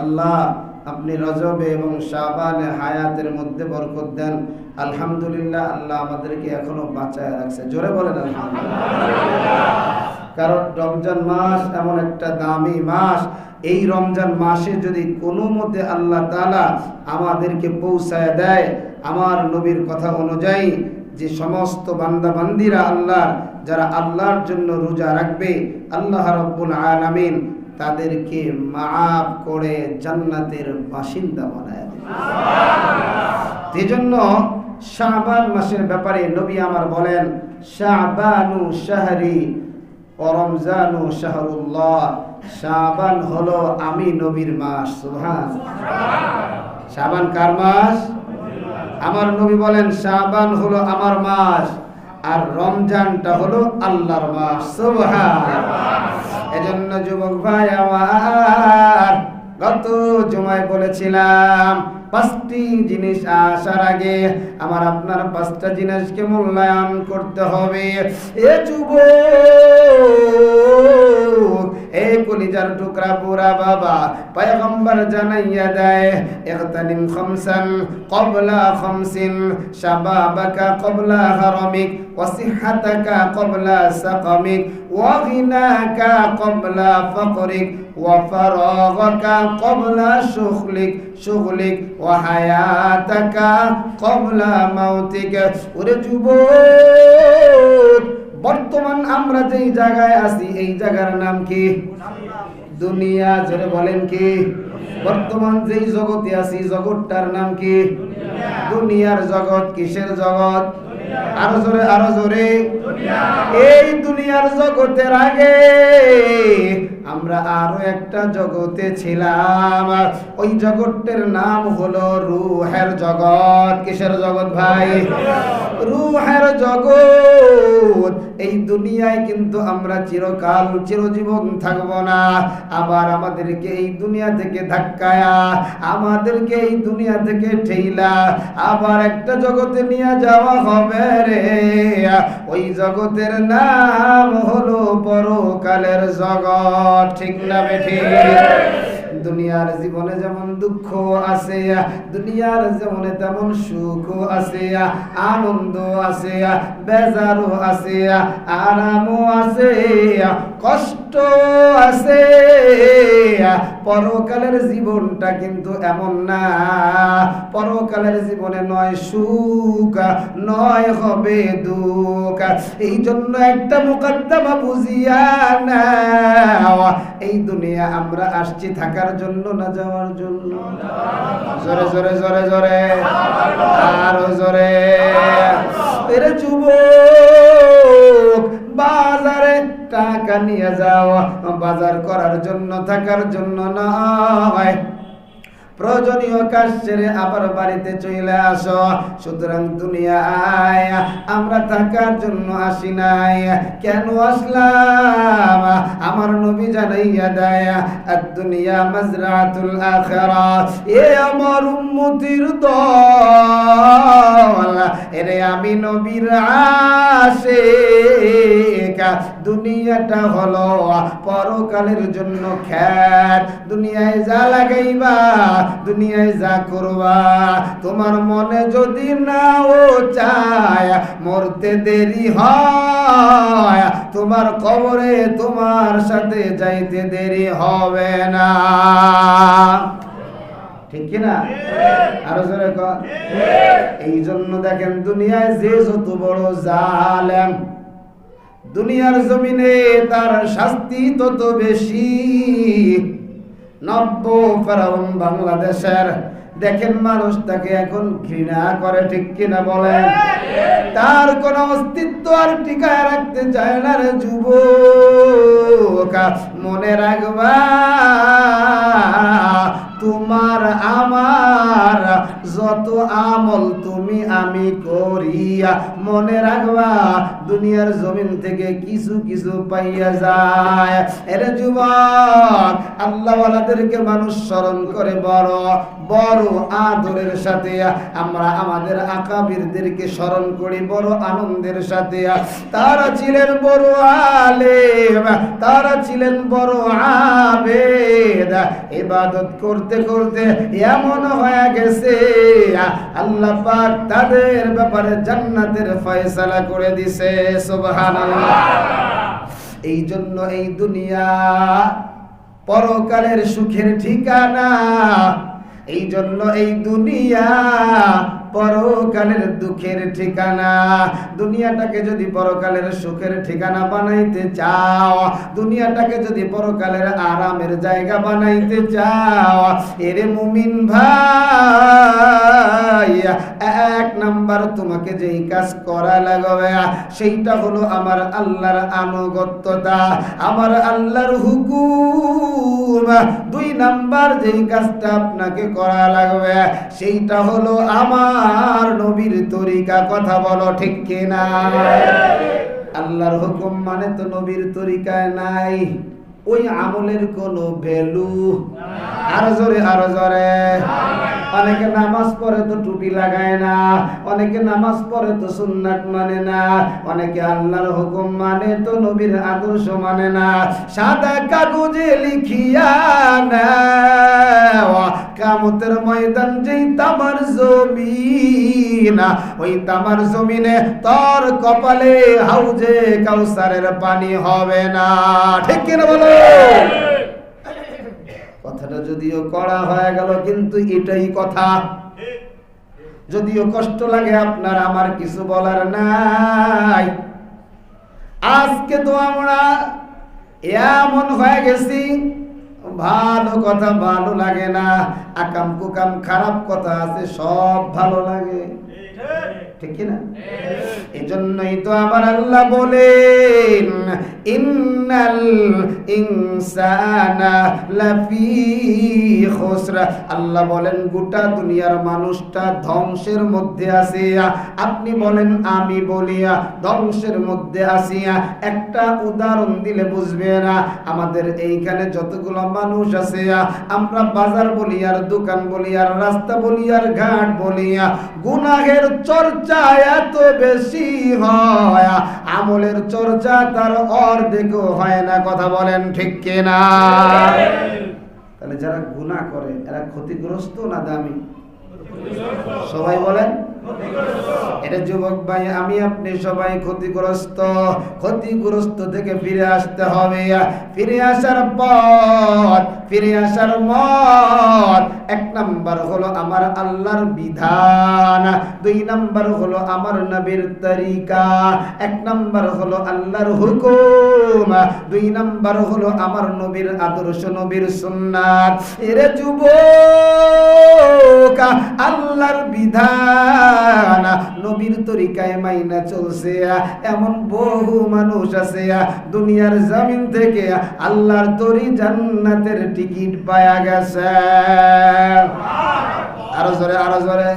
আল্লাহ আপনি রজবে এবং শাবানে হায়াতের মধ্যে বরকত দেন। আলহামদুলিল্লাহ, আল্লাহ আমাদেরকে এখনও বাঁচায় রাখছে। জোরে বলেন কারণ রমজান মাস এমন একটা দামি মাস। এই রমজান মাসে যদি কোনো মতে আল্লাহ তালা আমাদেরকে পৌঁছায় দেয়, আমার নবীর কথা অনুযায়ী যে সমস্ত বান্দা বান্দিরা আল্লাহ যারা আল্লাহর জন্য রোজা রাখবে, আল্লাহ রব্বুল আলামিন তাদেরকে মাফ করে জান্নাতের বাসিন্দা বানায় দেবে। এজন্য শাবান মাসের ব্যাপারে নবী আমার বলেন, শাবানু শাহরি ও রমজানু শাহরুল্লাহ। শাবান হলো আমি নবীর মাস, সুবহান। শাবান কার মাস? আমার নবী বলেন, শাবান হলো আমার মাস আর রমজানটা হলো আল্লাহর মাস, সুবহান। এজন্য যুবক ভাই আমার, গত জুমায় বলেছিলাম, পাঁচটি জিনিস আসার আগে আমার আপনার পাঁচটা জিনিসকে মূল্যায়ন করতে হবে। এ যুবক এই কলিজার টুকরা পুরা বাবা পয়গম্বর জানাইয়া দেয় ইগতানিম খামসান ক্বাবলা খামসিন শাবাবাকা ক্বাবলা হারামিক وصحتك قبل سقمك وغناك قبل فقرك وفراغك قبل شغلك شغلك وحياتك قبل موتك ওরে যুবক বর্তমান আমরা যেই জায়গায় আছি, এই জায়গার নাম কি? দুনিয়া, জোরে বলেন কি? বর্তমান যেই জগতে আছি, জগৎটার নাম কি? দুনিয়ার জগৎ, কিসের জগৎ? আরও জোরে আরও জোরে। এই দুনিয়ার জগতের আগে আমরা আরও একটা জগতে ছিলাম। ওই জগৎটার নাম হলো রুহের জগৎ। কিসের জগৎ ভাই? রুহের জগৎ। এই দুনিয়ায় কিন্তু আমরা চিরকাল চিরজীবন থাকব না। আবার আমাদেরকে এই দুনিয়া থেকে ধাক্কায়া আমাদেরকে এই দুনিয়া থেকে ঠেইলা আবার একটা জগতে নিয়ে যাওয়া হবে রে। ওই জগতের নাম হলো পরকালের জগৎ। ঠিক না বেঠি? দুনিয়ার জীবনে যেমন দুঃখ আছে দুনিয়ার জীবনে তেমন সুখ আছে আনন্দ আছে বেজারও আছে আরামও আছে কষ্ট আছে। পরকালের জীবনটা কিন্তু এমন না। পরকালের জীবনে নয় সুখ, নয় হবে দুঃখ। এই জন্য একটা মোকদ্দমা বুঝিয়া না এই দুনিয়া আমরা আসছি থাকার জন্য না যাওয়ার জন্য? জোরে জোরে জোরে জোরে। আরও জোরে। এর যুবক টাকা নিয়ে যাওয়া বাজার করার জন্য, থাকার জন্য নয়। প্রয়োজনীয় কাজ ছেড়ে আবার বাড়িতে চলে আসো। সুতরাং দুনিয়ায় আমরা থাকার জন্য আসি নাই। কেন আসলাম? আমার নবী জানাইয়া দেয় আর দুনিয়া মাজরাতুল আখিরা, এ আমার উম্মতির দল, এরে আমি নবীর আশিক। দুনিয়াটা হলো পরকালের জন্য খ্যাত। দুনিয়ায় যা লাগাইবা দুনিয়ায় যা করবা তোমার মনে যদি নাও চায় মরতে দেরি হয় তোমার কবরে তোমার সাথে যাইতে দেরি হবে না। ঠিক কিনা আরও জোরে এই জন্য দেখেন দুনিয়ায় যে যত বড় জালেম দুনিয়ার জমিনে তার শাস্তি তত বেশি। নব্য ফেরাউন বাংলাদেশের, দেখেন মানুষ তাকে এখন ঘৃণা করে, ঠিক কিনা বলেন? তার কোন অস্তিত্ব আর টিকায় রাখতে চায় না রে যুব মনে রাখবা, তোমার আমার যত আমল তুমি আমি করিয়া মনে রাখবা, দুনিয়ার জমিন থেকে কিছু কিছু পাইয়া যায়। এর যুবক, আল্লাহওয়ালাদেরকে মানুষ স্মরণ করে বড় বড় আদরের সাথে আমরা আমাদের আকাবিরদেরকে স্মরণ করি, বড় আনন্দের সাথে। তারা ছিলেন বড় আলেম, তারা ছিলেন বড় আবেদ। ইবাদত করতে করতে এমন হয়ে গেছে। আল্লাহ পাক তাদের ব্যাপারে জান্নাতের ফয়সালা করে দিছে এই জন্য এই দুনিয়া পরকালের সুখের ঠিকানা। এই জন্য এই দুনিয়া পরকালের দুঃখের ঠিকানা। দুনিয়াটাকে যদি পরকালের সুখের ঠিকানা বানাইতে চাও, দুনিয়াটাকে যদি পরকালের আরামের জায়গা বানাইতে চাও, এরে মুমিন ভাই, এক নাম্বার তোমাকে যেই কাজ করা লাগবে, সেইটা হলো আমার আল্লাহর আনুগত্যতা। আমার আল্লাহর হুকুম, দুই নাম্বার যেই কাজটা আপনাকে করা লাগবে, সেইটা হলো আমার নবীর তরিকা কথা বলো, ঠিক কিনা? আল্লাহর হুকুম মানে তো নবীর তরিকায় নাই। ওই আমলের কোনো ভ্যালু আরও জোরে আরও জোরে। অনেকে নামাজ পড়ে তো টুপি লাগায় না, অনেকে নামাজ পড়ে তো সুন্নাত মানে না, অনেকে আল্লাহর হুকুম মানে তো নবীর আদর্শ মানে না। সাদা কাগজে লিখিয়া না কামতের ময়দান যেই তামার জমিন, ওই তামার জমিনে তোর কপালে হাউজে কাউসারের পানি হবে না। ঠিক কিনা বলো? কথাটা যদিও কড়া হয়ে গেল, কিন্তু এটাই কথা। যদিও কষ্ট লাগে আপনার, আমার কিছু বলার নাই। আজকে তো আমরা এমন হয়ে গেছি ভালো কথা ভালো লাগে না আকাম কুকাম খারাপ কথা আছে সব ভালো লাগে। ঠিক না এই জন্যই তো আমার আল্লাহ বলেন ইন্নাল ইনসানা লাফি খুসরা। আল্লাহ বলেন গোটা দুনিয়ার মানুষটা ধ্বংসের মধ্যে আছে আপনি বলেন আমি বলিয়া ধ্বংসের মধ্যে আসিয়া একটা উদাহরণ দিলে বুঝবে না আমাদের এইখানে যতগুলো মানুষ আছে আমরা বাজার বলি আর দোকান বলি আর রাস্তা বলি আর ঘাট বলিয়া গুনাহের চর্চা এত বেশি হয়। আমলের চর্চা তার অর্ধেক হয় না, কথা বলেন ঠিক কিনা? তাহলে যারা গুণা করে, এরা ক্ষতিগ্রস্ত না দামি? সবাই বলেন যুবক ভাই, আমি আপনি সবাই ক্ষতিগ্রস্ত। ক্ষতিগ্রস্ত থেকে ফিরে আসতে হবে। ফিরে আসার পথ ফিরে আসার মত এক নাম্বার হলো আমার আল্লাহর বিধান, দুই নাম্বার হলো আমার নবীর তরিকা, এক নাম্বার হলো আল্লাহর হুকুম, দুই নাম্বার হলো আমার নবীর আদর্শ, নবীর সুন্নাত। এরে যুবক, আল্লাহর বিধান তরিকায় মাইনা চলছে, এমন বহু মানুষ আছে, দুনিয়ার জামিন থেকে আল্লাহর তরি জান্নাতের টিকিট পায়া গেছে। আরও জোরে আরও জোরে।